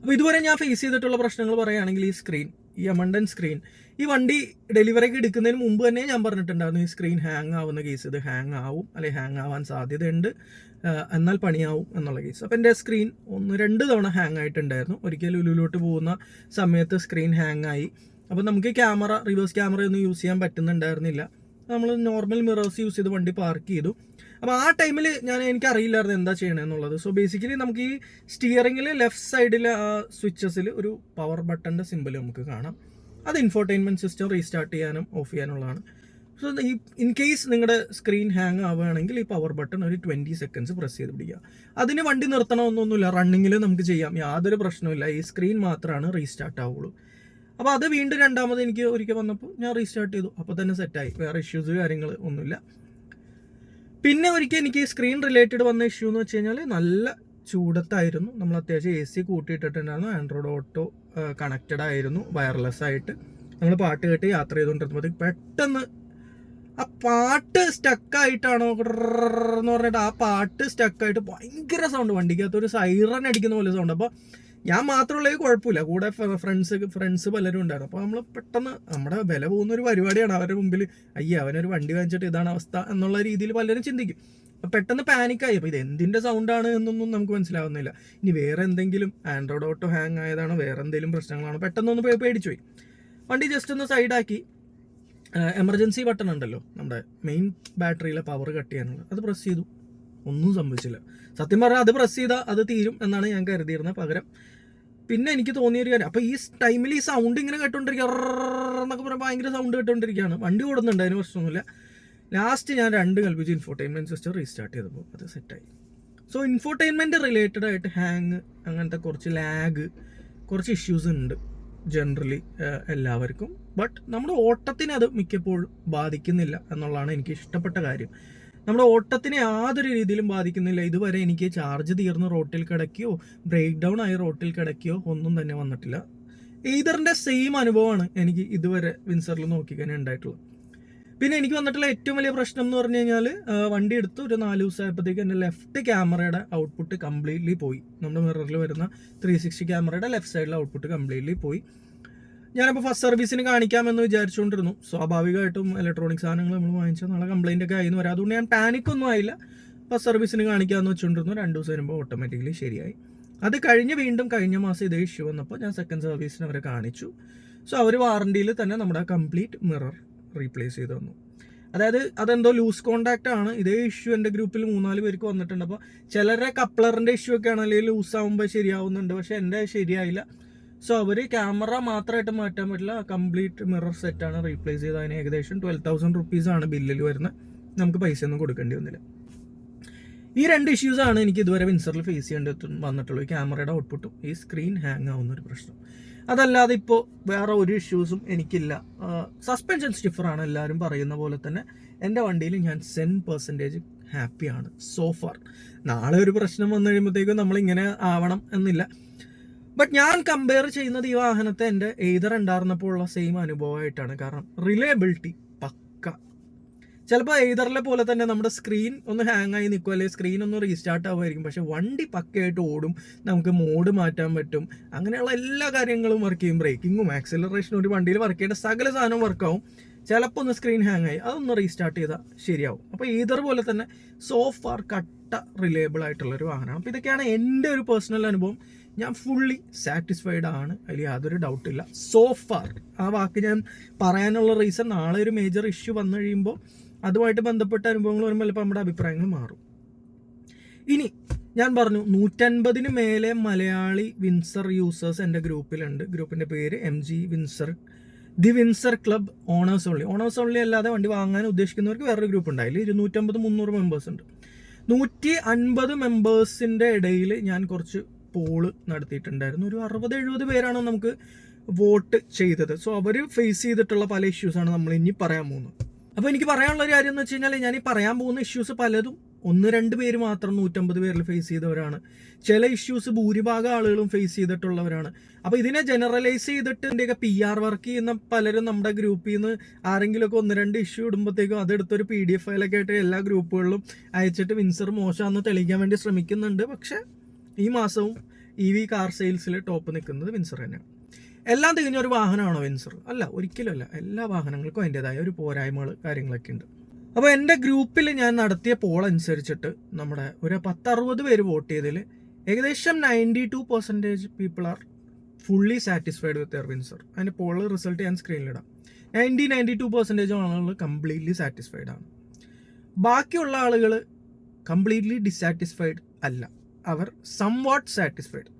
അപ്പോൾ ഇതുവരെ ഞാൻ ഫേസ് ചെയ്തിട്ടുള്ള പ്രശ്നങ്ങൾ പറയുകയാണെങ്കിൽ ഈ സ്ക്രീൻ ഈ അമണ്ടൻ സ്ക്രീൻ ഈ വണ്ടി ഡെലിവറിക്ക് എടുക്കുന്നതിന് മുമ്പ് തന്നെ ഞാൻ പറഞ്ഞിട്ടുണ്ടായിരുന്നു ഈ സ്ക്രീൻ ഹാങ് ആവുന്ന കേസ് ഇത് ഹാങ് ആവും അല്ലെങ്കിൽ ഹാങ് ആവാൻ സാധ്യതയുണ്ട് എന്നാൽ പണിയാവും എന്നുള്ള കേസ് അപ്പോൾ എന്റെ സ്ക്രീൻ ഒന്ന് രണ്ട് തവണ ഹാങ് ആയിട്ടുണ്ടായിരുന്നു. ഒരിക്കൽ ലുലുലോട്ട് പോകുന്ന സമയത്ത് സ്ക്രീൻ ഹാങ് ആയി. അപ്പോൾ നമുക്ക് ക്യാമറ റിവേഴ്സ് ക്യാമറ ഒന്നും യൂസ് ചെയ്യാൻ പറ്റുന്നുണ്ടായിരുന്നില്ല. നമ്മൾ നോർമൽ മിറേഴ്സ് യൂസ് ചെയ്ത് വണ്ടി പാർക്ക് ചെയ്തു. അപ്പോൾ ആ ടൈമിൽ ഞാൻ എനിക്ക് അറിയില്ലായിരുന്നു എന്താ ചെയ്യണമെന്നുള്ളത് സോ ബേസിക്കലി നമുക്ക് ഈ സ്റ്റിയറിംഗിൽ ലെഫ്റ്റ് സൈഡിൽ ആ സ്വിച്ചസിൽ ഒരു പവർ ബട്ടന്റെ സിമ്പിൾ നമുക്ക് കാണാം. അത് ഇൻഫോർടൈൻമെന്റ് സിസ്റ്റം റീസ്റ്റാർട്ട് ചെയ്യാനും ഓഫ് ചെയ്യാനുള്ളതാണ്. സോ ഈ ഇൻ കേസ് നിങ്ങളുടെ സ്ക്രീൻ ഹാങ് ആവുകയാണെങ്കിൽ ഈ പവർ ബട്ടൺ ഒരു ട്വന്റി സെക്കൻഡ്സ് പ്രസ് ചെയ്ത് പിടിക്കുക. അതിന് വണ്ടി നിർത്തണമെന്നൊന്നുമില്ല. റണ്ണിങ്ങിൽ നമുക്ക് ചെയ്യാം. യാതൊരു പ്രശ്നവുമില്ല. ഈ സ്ക്രീൻ മാത്രമാണ് റീസ്റ്റാർട്ട് ആവുള്ളൂ. അപ്പോൾ അത് വീണ്ടും രണ്ടാമത് എനിക്ക് ഒരിക്കൽ വന്നപ്പോൾ ഞാൻ റീസ്റ്റാർട്ട് ചെയ്തു. അപ്പോൾ തന്നെ സെറ്റായി വേറെ ഇഷ്യൂസ് കാര്യങ്ങൾ ഒന്നുമില്ല. പിന്നെ ഒരിക്കൽ എനിക്ക് സ്ക്രീൻ റിലേറ്റഡ് വന്ന ഇഷ്യൂ എന്ന് വെച്ച് കഴിഞ്ഞാൽ നല്ല ചൂടത്തായിരുന്നു. നമ്മൾ അത്യാവശ്യം എ സി കൂട്ടിയിട്ടിട്ടുണ്ടായിരുന്നു. ആൻഡ്രോയിഡ് ഓട്ടോ കണക്റ്റഡ് ആയിരുന്നു. വയർലെസ് ആയിട്ട്. നമ്മൾ പാട്ട് കേട്ട് യാത്ര ചെയ്തുകൊണ്ടിരുന്നപ്പോൾ പെട്ടെന്ന് ആ പാട്ട് സ്റ്റക്കായിട്ടാണോ എന്ന് പറഞ്ഞിട്ട് ആ പാട്ട് സ്റ്റക്കായിട്ട് ഭയങ്കര സൗണ്ട് വണ്ടിക്കകത്ത് ഒരു സൈറൺ അടിക്കുന്ന പോലെ സൗണ്ട് അപ്പോൾ ഞാൻ മാത്രമുള്ള കുഴപ്പമില്ല. കൂടെ ഫ്രണ്ട്സ് ഫ്രണ്ട്സ് പലരും ഉണ്ടായിരുന്നു. അപ്പോൾ നമ്മൾ പെട്ടെന്ന് നമ്മുടെ വില പോകുന്ന ഒരു പരിപാടിയാണ്. അവരുടെ മുമ്പിൽ അയ്യ അവനൊരു വണ്ടി വാങ്ങിച്ചിട്ട് ഇതാണ് അവസ്ഥ എന്നുള്ള രീതിയിൽ പലരും ചിന്തിക്കും. പെട്ടെന്ന് പാനിക്കായി അപ്പോൾ ഇത് എന്തിന്റെ സൗണ്ടാണ് എന്നൊന്നും നമുക്ക് മനസ്സിലാവുന്നില്ല. ഇനി വേറെ എന്തെങ്കിലും ആൻഡ്രോയിഡ് ഓട്ടോ ഹാങ് ആയതാണോ വേറെ എന്തെങ്കിലും പ്രശ്നങ്ങളാണോ പെട്ടെന്നൊന്ന് പേടിച്ചു പോയി. വണ്ടി ജസ്റ്റ് ഒന്ന് സൈഡാക്കി എമർജൻസി ബട്ടൺ ഉണ്ടല്ലോ നമ്മുടെ മെയിൻ ബാറ്ററിയിലെ പവർ കട്ട് ചെയ്യാനുള്ള. അത് പ്രസ് ചെയ്തു. ഒന്നും സംഭവിച്ചില്ല. സത്യം പറഞ്ഞാൽ അത് പ്രസ് ചെയ്താൽ അത് തീരും എന്നാണ് ഞാൻ കരുതിയിരുന്നത് പകരം. പിന്നെ എനിക്ക് തോന്നിയൊരു കാര്യം. അപ്പോൾ ഈ ടൈമിൽ ഈ സൗണ്ട് ഇങ്ങനെ കേട്ടോണ്ടിരിക്കുക എന്നൊക്കെ പറഞ്ഞാൽ ഭയങ്കര സൗണ്ട് കേട്ടോണ്ടിരിക്കുകയാണ് വണ്ടി ഓടുന്നുണ്ട് അതിന് പ്രശ്നമൊന്നുമില്ല. ലാസ്റ്റ് ഞാൻ രണ്ട് കൽപ്പിച്ച് ഇൻഫോർടൈൻമെന്റ് സിസ്റ്റം റീസ്റ്റാർട്ട് ചെയ്തപ്പോൾ അത് സെറ്റായി സോ ഇൻഫോർടൈൻമെന്റ് റിലേറ്റഡ് ആയിട്ട് ഹാങ് അങ്ങനത്തെ കുറച്ച് ലാഗ് കുറച്ച് ഇഷ്യൂസ് ഉണ്ട് ജനറലി എല്ലാവർക്കും. ബട്ട് നമ്മുടെ ഓട്ടത്തിനെ അത് മിക്കപ്പോഴും ബാധിക്കുന്നില്ല എന്നുള്ളതാണ് എനിക്ക് ഇഷ്ടപ്പെട്ട കാര്യം. നമ്മുടെ ഓട്ടത്തിനെ യാതൊരു രീതിയിലും ബാധിക്കുന്നില്ല. ഇതുവരെ എനിക്ക് ചാർജ് തീർന്ന് റോട്ടിൽ കിടക്കിയോ ബ്രേക്ക് ഡൗൺ ആയി റോട്ടിൽ കിടക്കിയോ ഒന്നും തന്നെ വന്നിട്ടില്ല. ഈതറിന്റെ സെയിം അനുഭവമാണ് എനിക്ക് ഇതുവരെ വിൻസറിൽ നോക്കിക്കാൻ ഉണ്ടായിട്ടുള്ളത്. പിന്നെ എനിക്ക് വന്നിട്ടുള്ള ഏറ്റവും വലിയ പ്രശ്നം എന്ന് പറഞ്ഞു കഴിഞ്ഞാൽ വണ്ടി എടുത്ത് ഒരു നാല് ദിവസമായപ്പോഴത്തേക്ക് എന്റെ ലെഫ്റ്റ് ക്യാമറയുടെ ഔട്ട്പുട്ട് കംപ്ലീറ്റ്ലി പോയി. നമ്മുടെ മിററിൽ വരുന്ന ത്രീ സിക്സ്റ്റി ക്യാമറയുടെ ലെഫ്റ്റ് സൈഡിലെ ഔട്ട്പുട്ട് കംപ്ലീറ്റ്ലി പോയി. ഞാനപ്പോൾ ഫസ്റ്റ് സർവീസിന് കാണിക്കാമെന്ന് വിചാരിച്ചുകൊണ്ടിരുന്നു. സ്വാഭാവികമായിട്ടും ഇലക്ട്രോണിക് സാധനങ്ങൾ നമ്മൾ വാങ്ങിച്ചാൽ നല്ല കംപ്ലൈന്റ് ഒക്കെ ആയിരുന്നു വരാം. അതുകൊണ്ട് ഞാൻ പാനിക് ഒന്നും ആയില്ല. ഫസ്റ്റ് സർവീസിന് കാണിക്കാമെന്ന് വെച്ചുകൊണ്ടിരുന്നു. രണ്ട് ദിവസം വരുമ്പോൾ ഓട്ടോമാറ്റിക്കലി ശരിയായി. അത് കഴിഞ്ഞ് വീണ്ടും കഴിഞ്ഞ മാസം ഇതേ ഇഷ്യൂ വന്നപ്പോൾ ഞാൻ സെക്കൻഡ് സർവീസിന് അവരെ കാണിച്ചു. സോ അവർ വാറണ്ടിയിൽ തന്നെ നമ്മുടെ കംപ്ലീറ്റ് മിറർ റീപ്ലേസ് ചെയ്ത് തന്നു. അതായത് അതെന്തോ ലൂസ് കോണ്ടാക്റ്റ് ആണ്. ഇതേ ഇഷ്യൂ എന്റെ ഗ്രൂപ്പിൽ മൂന്നാൽ പേർക്ക് വന്നിട്ടുണ്ട്. അപ്പോൾ ചിലരുടെ കപ്ലറിന്റെ ഇഷ്യൂ ഒക്കെ ആണ് അല്ലെങ്കിൽ ലൂസ് ആകുമ്പോൾ ശരിയാവുന്നുണ്ട്. പക്ഷേ എന്റെ ശരിയായില്ല. സോ അവർ ക്യാമറ മാത്രമായിട്ട് മാറ്റാൻ പറ്റില്ല. കംപ്ലീറ്റ് മിറർ സെറ്റാണ് റീപ്ലേസ് ചെയ്ത് അതിന് ഏകദേശം ട്വൽവ് തൗസൻഡ് റുപ്പീസാണ് ബില്ലിൽ വരുന്നത്. നമുക്ക് പൈസ ഒന്നും കൊടുക്കേണ്ടി വന്നില്ല. ഈ രണ്ട് ഇഷ്യൂസ് ആണ് എനിക്ക് ഇതുവരെ വിൻസറിൽ ഫേസ് ചെയ്യേണ്ടി വന്നിട്ടുള്ളൂ. ഈ ക്യാമറയുടെ ഔട്ട്പുട്ടും ഈ സ്ക്രീൻ ഹാങ് ആവുന്ന ഒരു പ്രശ്നം. അതല്ലാതെ ഇപ്പോൾ വേറെ ഒരു ഇഷ്യൂസും എനിക്കില്ല. സസ്പെൻഷൻ സ്റ്റിഫറാണ് എല്ലാവരും പറയുന്ന പോലെ തന്നെ. എന്റെ വണ്ടിയിൽ ഞാൻ സെൻ പെർസെന്റേജ് ഹാപ്പിയാണ് സോ സോഫാർ നാളെ ഒരു പ്രശ്നം വന്നു കഴിയുമ്പോഴത്തേക്കും നമ്മളിങ്ങനെ ആവണം എന്നില്ല. ബട്ട് ഞാൻ കമ്പയർ ചെയ്യുന്നത് ഈ വാഹനത്തെ എന്റെ എയ്തർ ഉണ്ടായിരുന്നപ്പോൾ ഉള്ള സെയിം അനുഭവമായിട്ടാണ്. കാരണം റിലയബിലിറ്റി പക്ക. ചിലപ്പോൾ എയ്തറിലെ പോലെ തന്നെ നമ്മുടെ സ്ക്രീൻ ഒന്ന് ഹാങ് ആയി നിൽക്കും അല്ലെങ്കിൽ സ്ക്രീൻ ഒന്ന് റീസ്റ്റാർട്ട് ആവുമായിരിക്കും. പക്ഷെ വണ്ടി പക്കയായിട്ട് ഓടും നമുക്ക് മോഡ് മാറ്റാൻ പറ്റും. അങ്ങനെയുള്ള എല്ലാ കാര്യങ്ങളും വർക്ക് ചെയ്യും. ബ്രേക്കിങ്ങും ആക്സിലറേഷനും ഒരു വണ്ടിയിൽ വർക്ക് ചെയ്യേണ്ട സകല സാധനവും വർക്കാവും ചിലപ്പോൾ ഒന്ന് സ്ക്രീൻ ഹാങ് ആയി അതൊന്ന് റീസ്റ്റാർട്ട് ചെയ്താൽ ശരിയാവും. അപ്പോൾ ഈതർ പോലെ തന്നെ സോ ഫാർ കട്ട റിലയബിൾ ആയിട്ടുള്ള ഒരു വാഹനമാണ്. അപ്പോൾ ഇതൊക്കെയാണ് എന്റെ ഒരു പേഴ്സണൽ അനുഭവം. ഞാൻ ഫുള്ളി സാറ്റിസ്ഫൈഡ് ആണ്. അതിൽ യാതൊരു ഡൗട്ടില്ല സോ ഫാർ ആ വാക്ക് ഞാൻ പറയാനുള്ള റീസൺ നാളെ ഒരു മേജർ ഇഷ്യൂ വന്നു കഴിയുമ്പോൾ അതുമായിട്ട് ബന്ധപ്പെട്ട അനുഭവങ്ങൾ വരുമ്പോൾ ചിലപ്പോൾ നമ്മുടെ അഭിപ്രായങ്ങൾ മാറും. ഇനി ഞാൻ പറഞ്ഞു നൂറ്റൻപതിന് മേലെ മലയാളി വിൻസർ യൂസേഴ്സ് എന്റെ ഗ്രൂപ്പിലുണ്ട്. ഗ്രൂപ്പിന്റെ പേര് M G Windsor the Windsor club owners only owners only അല്ലാതെ വണ്ടി വാങ്ങാൻ ഉദ്ദേശിക്കുന്നവർക്ക് വേറൊരു ഗ്രൂപ്പ് ഉണ്ട് അതിൽ ഇരുന്നൂറ്റമ്പത് മുന്നൂറ് മെമ്പേഴ്സ് ഉണ്ട്. നൂറ്റി അൻപത് മെമ്പേഴ്സിന്റെ ഇടയിൽ ഞാൻ കുറച്ച് പോൾ നടത്തിയിട്ടുണ്ടായിരുന്നു. ഒരു അറുപത് എഴുപത് പേരാണ് നമുക്ക് വോട്ട് ചെയ്തത്. സോ അവർ ഫേസ് ചെയ്തിട്ടുള്ള പല ഇഷ്യൂസാണ് നമ്മൾ ഇനി പറയാൻ പോകുന്നത്. അപ്പോൾ എനിക്ക് പറയാനുള്ള ഒരു കാര്യം എന്ന് വെച്ച് കഴിഞ്ഞാൽ ഞാൻ ഈ പറയാൻ പോകുന്ന ഇഷ്യൂസ് പലതും ഒന്ന് രണ്ട് പേര് മാത്രം നൂറ്റമ്പത് പേരിൽ ഫേസ് ചെയ്തവരാണ്. ചില ഇഷ്യൂസ് ഭൂരിഭാഗം ആളുകളും ഫേസ് ചെയ്തിട്ടുള്ളവരാണ്. അപ്പോൾ ഇതിനെ ജനറലൈസ് ചെയ്തിട്ട് എന്റെയൊക്കെ പി ആർ വർക്ക് ചെയ്യുന്ന പലരും നമ്മുടെ ഗ്രൂപ്പിൽ നിന്ന് ആരെങ്കിലുമൊക്കെ ഒന്ന് രണ്ട് ഇഷ്യൂ ഇടുമ്പോഴത്തേക്കും അതെടുത്തൊരു പി ഡി എഫ് ഫയലൊക്കെ ആയിട്ട് എല്ലാ ഗ്രൂപ്പുകളിലും അയച്ചിട്ട് വിൻസർ മോശമാണെന്ന് തെളിയിക്കാൻ വേണ്ടി ശ്രമിക്കുന്നുണ്ട്. പക്ഷേ ഈ മാസവും ഇ വി കാർ സെയിൽസിൽ ടോപ്പ് നിൽക്കുന്നത് വിൻസർ തന്നെയാണ്. എല്ലാം തികഞ്ഞ ഒരു വാഹനമാണോ വിൻസർ? അല്ല ഒരിക്കലും അല്ല. എല്ലാ വാഹനങ്ങൾക്കും അതിന്റെതായ ഒരു പോരായ്മകൾ കാര്യങ്ങളൊക്കെ ഉണ്ട്. അപ്പോൾ എന്റെ ഗ്രൂപ്പിൽ ഞാൻ നടത്തിയ പോൾ അനുസരിച്ചിട്ട് നമ്മുടെ ഒരു പത്തറുപത് പേര് വോട്ട് ചെയ്തതിൽ ഏകദേശം ninety two percentage people are fully satisfied with air Windsor അതിന്റെ പോൾ റിസൾട്ട് ഞാൻ സ്ക്രീനിലിടാം നയന്റി നയന്റി ടു പെർസെന്റേജ് ആളുകൾ കംപ്ലീറ്റ്ലി സാറ്റിസ്ഫൈഡ് ആണ്. ബാക്കിയുള്ള ആളുകൾ കംപ്ലീറ്റ്ലി ഡിസാറ്റിസ്ഫൈഡ് അല്ല. അവർ സം വാട്ട് സാറ്റിസ്ഫൈഡ്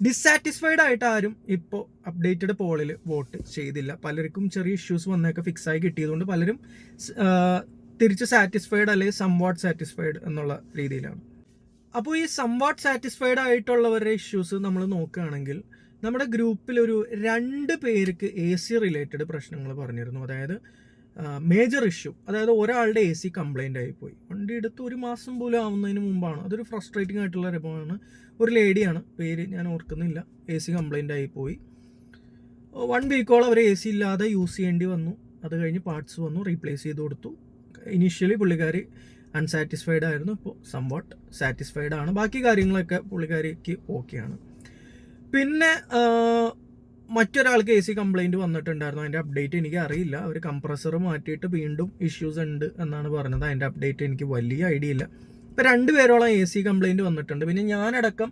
ഡിസാറ്റിസ്ഫൈഡ് ആയിട്ട് ആരും ഇപ്പോൾ അപ്ഡേറ്റഡ് പോളിൽ വോട്ട് ചെയ്തില്ല. പലർക്കും ചെറിയ ഇഷ്യൂസ് വന്നൊക്കെ ഫിക്സ് ആയി കിട്ടിയതുകൊണ്ട് പലരും തിരിച്ച് സാറ്റിസ്ഫൈഡ് അല്ലെങ്കിൽ സം വാട്ട് സാറ്റിസ്ഫൈഡ് എന്നുള്ള രീതിയിലാണ്. അപ്പോൾ ഈ സം വാട്ട് സാറ്റിസ്ഫൈഡ് ആയിട്ടുള്ളവരുടെ ഇഷ്യൂസ് നമ്മൾ നോക്കുകയാണെങ്കിൽ നമ്മുടെ ഗ്രൂപ്പിൽ ഒരു രണ്ട് പേർക്ക് എ സി റിലേറ്റഡ് പ്രശ്നങ്ങൾ പറഞ്ഞിരുന്നു. അതായത് മേജർ ഇഷ്യൂ അതായത് ഒരാളുടെ എ സി കംപ്ലൈന്റ് ആയിപ്പോയി. വണ്ടി എടുത്ത് ഒരു മാസം പോലും ആവുന്നതിന് മുമ്പാണ്. അതൊരു ഫ്രസ്ട്രേറ്റിംഗ് ആയിട്ടുള്ള അനുഭവമാണ്. ഒരു ലേഡിയാണ് പേര് ഞാൻ ഓർക്കുന്നില്ല. എ സി കംപ്ലൈന്റ് ആയിപ്പോയി. വൺ വീക്കോളം അവർ എ സി ഇല്ലാതെ യൂസ് ചെയ്യേണ്ടി വന്നു. അത് കഴിഞ്ഞ് പാർട്സ് വന്നു റീപ്ലേസ് ചെയ്ത് കൊടുത്തു. ഇനീഷ്യലി പുള്ളിക്കാരി അൺസാറ്റിസ്ഫൈഡ് ആയിരുന്നു. ഇപ്പോൾ സംവാട്ട് സാറ്റിസ്ഫൈഡ് ആണ്. ബാക്കി കാര്യങ്ങളൊക്കെ പുള്ളിക്കാരിക്ക് ഓക്കെയാണ് പിന്നെ മറ്റൊരാൾക്ക് എ സി കംപ്ലൈന്റ് വന്നിട്ടുണ്ടായിരുന്നു. അതിന്റെ അപ്ഡേറ്റ് എനിക്ക് അറിയില്ല. അവർ കംപ്രസർ മാറ്റിയിട്ട് വീണ്ടും ഇഷ്യൂസ് ഉണ്ട് എന്നാണ് പറഞ്ഞത്. അതിന്റെ അപ്ഡേറ്റ് എനിക്ക് വലിയ ഐഡിയ ഇല്ല. ഇപ്പം രണ്ട് പേരോളം എ സി കംപ്ലൈന്റ് വന്നിട്ടുണ്ട്. പിന്നെ ഞാനടക്കം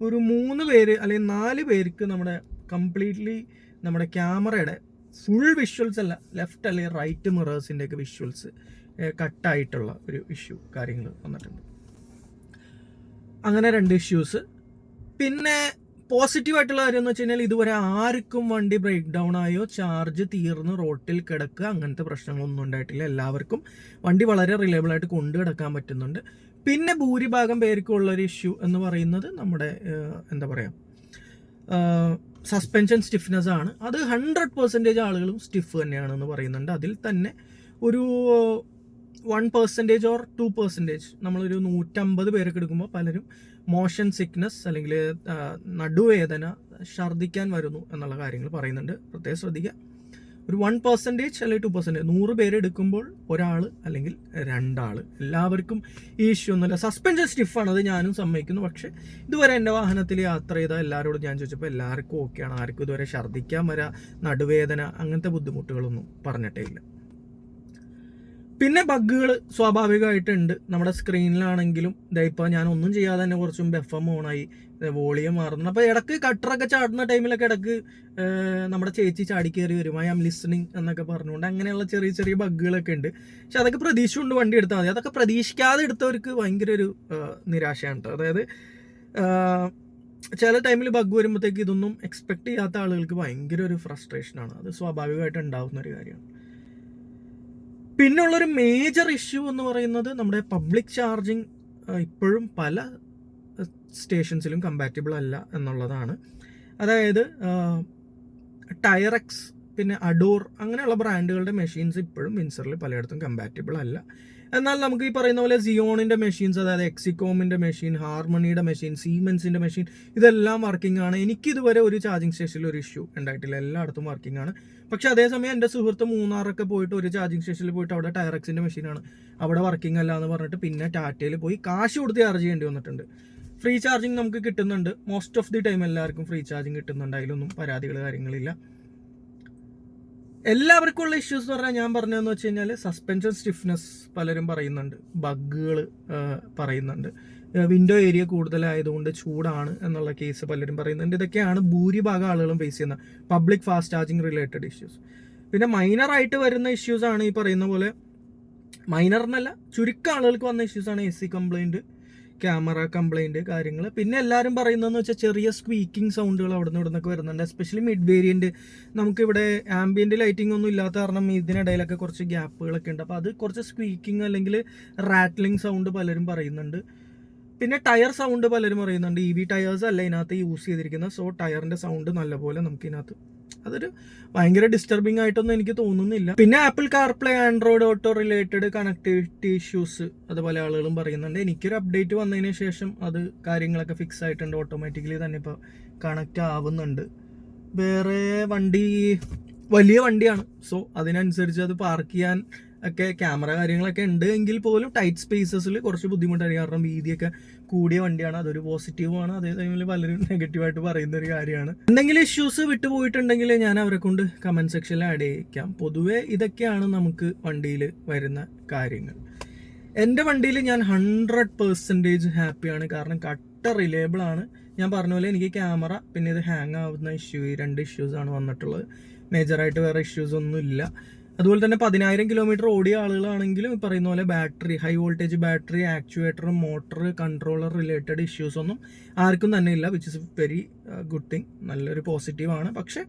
ഒരു മൂന്ന് പേര് അല്ലെങ്കിൽ നാല് പേർക്ക് നമ്മുടെ കംപ്ലീറ്റ്ലി നമ്മുടെ ക്യാമറയുടെ ഫുൾ വിഷ്വൽസ് അല്ല ലെഫ്റ്റ് അല്ലെങ്കിൽ റൈറ്റ് മിറേഴ്സിന്റെ ഒക്കെ വിഷ്വൽസ് കട്ടായിട്ടുള്ള ഒരു ഇഷ്യൂ കാര്യങ്ങൾ വന്നിട്ടുണ്ട്. അങ്ങനെ രണ്ട് ഇഷ്യൂസ് പിന്നെ പോസിറ്റീവ് ആയിട്ടുള്ള കാര്യം എന്ന് വെച്ച് കഴിഞ്ഞാൽ ഇതുവരെ ആർക്കും വണ്ടി ബ്രേക്ക് ഡൗൺ ആയോ ചാർജ് തീർന്ന് റോട്ടിൽ കിടക്കുക അങ്ങനത്തെ പ്രശ്നങ്ങളൊന്നും ഉണ്ടായിട്ടില്ല. എല്ലാവർക്കും വണ്ടി വളരെ റിലയബിൾ ആയിട്ട് കൊണ്ടു കിടക്കാൻ പറ്റുന്നുണ്ട്. പിന്നെ ഭൂരിഭാഗം പേർക്കും ഉള്ളൊരു ഇഷ്യൂ എന്ന് പറയുന്നത് നമ്മുടെ എന്താ പറയുക സസ്പെൻഷൻ സ്റ്റിഫ്നെസ് ആണ്. അത് ഹൺഡ്രഡ് പെർസെന്റേജ് ആളുകളും സ്റ്റിഫ് തന്നെയാണെന്ന് പറയുന്നുണ്ട്. അതിൽ തന്നെ ഒരു one percentage or two percentage നമ്മളൊരു നൂറ്റമ്പത് പേരൊക്കെ എടുക്കുമ്പോൾ പലരും മോഷൻ സിക്നസ് അല്ലെങ്കിൽ നടുവേദന ഛർദ്ദിക്കാൻ വരുന്നു എന്നുള്ള കാര്യങ്ങൾ പറയുന്നുണ്ട്. പ്രത്യേകം ശ്രദ്ധിക്കുക. ഒരു വൺ പെർസെന്റേജ് അല്ലെങ്കിൽ ടു പെർസെന്റേജ് നൂറ് പേരെടുക്കുമ്പോൾ ഒരാൾ അല്ലെങ്കിൽ രണ്ടാൾ എല്ലാവർക്കും ഈ ഇഷ്യൂ ഒന്നുമില്ല. സസ്പെൻഷൻ സ്റ്റിഫാണ് അത് ഞാനും സമ്മതിക്കുന്നു. പക്ഷേ ഇതുവരെ എന്റെ വാഹനത്തിൽ യാത്ര ചെയ്ത എല്ലാവരോടും ഞാൻ ചോദിച്ചപ്പോൾ എല്ലാവർക്കും ഓക്കെയാണ് ആർക്കും ഇതുവരെ ഛർദ്ദിക്കാൻ വരാ നടുവേദന അങ്ങനത്തെ ബുദ്ധിമുട്ടുകളൊന്നും പറഞ്ഞിട്ടേ ഇല്ല. പിന്നെ ബഗ്ഗുകൾ സ്വാഭാവികമായിട്ടുണ്ട്. നമ്മുടെ സ്ക്രീനിലാണെങ്കിലും ഇതായിപ്പോൾ ഞാൻ ഒന്നും ചെയ്യാതെ തന്നെ കുറച്ചും മുമ്പ് എഫ് എം ഓണായി. വോളിയം മാറുന്നു അപ്പോൾ ഇടയ്ക്ക് കട്ടറൊക്കെ ചാടുന്ന ടൈമിലൊക്കെ ഇടയ്ക്ക് നമ്മുടെ ചേച്ചി ചാടി കയറി വരും. ഐ ആം ലിസണിങ് എന്നൊക്കെ പറഞ്ഞുകൊണ്ട് അങ്ങനെയുള്ള ചെറിയ ചെറിയ ബഗ്ഗുകളൊക്കെ ഉണ്ട്. പക്ഷെ അതൊക്കെ പ്രതീക്ഷ വണ്ടി എടുത്താൽ മതി. അതൊക്കെ പ്രതീക്ഷിക്കാതെ എടുത്തവർക്ക് ഭയങ്കര ഒരു നിരാശയാണ് അതായത് ചില ടൈമിൽ ബഗ് വരുമ്പോഴത്തേക്ക് ഇതൊന്നും എക്സ്പെക്ട് ചെയ്യാത്ത ആളുകൾക്ക് ഭയങ്കര ഒരു ഫ്രസ്ട്രേഷനാണ് അത് സ്വാഭാവികമായിട്ട് ഉണ്ടാകുന്ന ഒരു കാര്യമാണ്. പിന്നുള്ളൊരു മേജർ ഇഷ്യൂ എന്ന് പറയുന്നത് നമ്മുടെ പബ്ലിക് ചാർജിങ് ഇപ്പോഴും പല സ്റ്റേഷൻസിലും കമ്പാറ്റബിൾ അല്ല എന്നുള്ളതാണ്. അതായത് ടയറക്സ് പിന്നെ അഡോർ അങ്ങനെയുള്ള ബ്രാൻഡുകളുടെ മെഷീൻസ് ഇപ്പോഴും വിൻസറിൽ പലയിടത്തും കമ്പാറ്റബിൾ അല്ല. എന്നാൽ നമുക്ക് ഈ പറയുന്ന പോലെ സിയോണിന്റെ മെഷീൻസ് അതായത് എക്സിക്കോമിന്റെ മെഷീൻ ഹാർമണിയുടെ മെഷീൻ സീമെൻസിന്റെ മെഷീൻ ഇതെല്ലാം വർക്കിംഗ് ആണ്. എനിക്കിതുവരെ ഒരു ചാർജിങ് സ്റ്റേഷനിൽ ഒരു ഇഷ്യൂ ഉണ്ടായിട്ടില്ല. എല്ലായിടത്തും വർക്കിംഗ് ആണ്. പക്ഷേ അതേസമയം എന്റെ സുഹൃത്ത് മൂന്നാറൊക്കെ പോയിട്ട് ഒരു ചാർജിങ് സ്റ്റേഷനിൽ പോയിട്ട് അവിടെ ടയറക്സിന്റെ മെഷീനാണ് അവിടെ വർക്കിംഗ് അല്ല എന്ന് പറഞ്ഞിട്ട് പിന്നെ ടാറ്റയിൽ പോയി കാശ് കൊടുത്ത് ചാർജ് ചെയ്യേണ്ടി വന്നിട്ടുണ്ട്. ഫ്രീ ചാർജിങ് നമുക്ക് കിട്ടുന്നുണ്ട്. മോസ്റ്റ് ഓഫ് ദി ടൈം എല്ലാവർക്കും ഫ്രീ ചാർജിങ് കിട്ടുന്നുണ്ട്. അതിലൊന്നും പരാതികൾ കാര്യങ്ങളില്ല. എല്ലാവർക്കും ഉള്ള ഇഷ്യൂസ് എന്ന് പറഞ്ഞാൽ ഞാൻ പറഞ്ഞതെന്ന് വെച്ച് കഴിഞ്ഞാൽ സസ്പെൻഷൻ സ്റ്റിഫ്നെസ് പലരും പറയുന്നുണ്ട്. ബഗ്ഗുകൾ പറയുന്നുണ്ട്. വിൻഡോ ഏരിയ കൂടുതലായതുകൊണ്ട് ചൂടാണ് എന്നുള്ള കേസ് പലരും പറയുന്നുണ്ട്. ഇതൊക്കെയാണ് ഭൂരിഭാഗം ആളുകളും ഫേസ് ചെയ്യുന്ന public fast charging related issues പിന്നെ മൈനർ ആയിട്ട് വരുന്ന ഇഷ്യൂസ് ആണ് ഈ പറയുന്ന പോലെ മൈനർ എന്നല്ല ചുരുക്കം ആളുകൾക്ക് വന്ന ഇഷ്യൂസ് ആണ് A C complaint camera complaint കാര്യങ്ങൾ പിന്നെ എല്ലാവരും പറയുന്നതെന്ന് വെച്ചാൽ ചെറിയ സ്ക്വീക്കിംഗ് സൗണ്ടുകൾ അവിടെ നിന്ന് ഇവിടെ വരുന്നുണ്ട്. എസ്പെഷ്യലി മിഡ് വേരിയന്റ് നമുക്കിവിടെ ആംബിയന്റ് ലൈറ്റിംഗ് ഒന്നും ഇല്ലാത്ത കാരണം ഇതിനിടയിലൊക്കെ കുറച്ച് ഗ്യാപ്പുകളൊക്കെ ഉണ്ട്. അപ്പോൾ അത് കുറച്ച് സ്ക്വീക്കിംഗ് അല്ലെങ്കിൽ റാറ്റ്ലിംഗ് സൗണ്ട് പലരും പറയുന്നുണ്ട്. പിന്നെ ടയർ സൗണ്ട് പലരും പറയുന്നുണ്ട്. ഇ വി ടയേഴ്സ് അല്ല ഇതിനകത്ത് യൂസ് ചെയ്തിരിക്കുന്നത്. സോ ടയറിന്റെ സൗണ്ട് നല്ലപോലെ നമുക്ക് ഇതിനകത്ത് അതൊരു ഭയങ്കര ഡിസ്റ്റർബിംഗ് ആയിട്ടൊന്നും എനിക്ക് തോന്നുന്നില്ല. പിന്നെ Apple CarPlay Android Auto related connectivity issues അതുപോലെ ആളുകളും പറയുന്നുണ്ട്. എനിക്കൊരു അപ്ഡേറ്റ് വന്നതിന് ശേഷം അത് കാര്യങ്ങളൊക്കെ ഫിക്സ് ആയിട്ടുണ്ട്. ഓട്ടോമാറ്റിക്കലി തന്നെ ഇപ്പോൾ കണക്റ്റ് ആവുന്നുണ്ട്. വേറെ വണ്ടി വലിയ വണ്ടിയാണ്. സോ അതിനനുസരിച്ച് അത് പാർക്ക് ചെയ്യാൻ ഒക്കെ ക്യാമറ കാര്യങ്ങളൊക്കെ ഉണ്ട്. എങ്കിൽ പോലും ടൈറ്റ് സ്പേസസിൽ കുറച്ച് ബുദ്ധിമുട്ടായിരിക്കും. കാരണം വീതിയൊക്കെ കൂടിയ വണ്ടിയാണ്. അതൊരു പോസിറ്റീവാണ് അതേ ടൈമിൽ പലരും നെഗറ്റീവായിട്ട് പറയുന്ന ഒരു കാര്യമാണ്. എന്തെങ്കിലും ഇഷ്യൂസ് വിട്ടുപോയിട്ടുണ്ടെങ്കിൽ ഞാൻ അവരെ കൊണ്ട് കമന്റ് സെക്ഷനിൽ ആഡ് ചെയ്യിക്കാം. പൊതുവെ ഇതൊക്കെയാണ് നമുക്ക് വണ്ടിയിൽ വരുന്ന കാര്യങ്ങൾ. എന്റെ വണ്ടിയിൽ ഞാൻ ഹൺഡ്രഡ് പെർസെന്റേജ് ഹാപ്പിയാണ് കാരണം കട്ട റിലേബിൾ ആണ്. ഞാൻ പറഞ്ഞ പോലെ എനിക്ക് ക്യാമറ പിന്നെ ഇത് ഹാങ് ആവുന്ന ഇഷ്യൂ ഈ രണ്ട് ഇഷ്യൂസ് ആണ് വന്നിട്ടുള്ളത്. മേജറായിട്ട് വേറെ ഇഷ്യൂസ് ഒന്നും ഇല്ല അതുപോലെ തന്നെ പതിനായിരം കിലോമീറ്റർ ഓടിയ ആളുകളാണെങ്കിലും പറയുന്ന പോലെ battery high voltage battery actuator motor controller related issues ഒന്നും ആർക്കും തന്നെ ഇല്ല which is very good thing നല്ലൊരു പോസിറ്റീവാണ് പക്ഷേ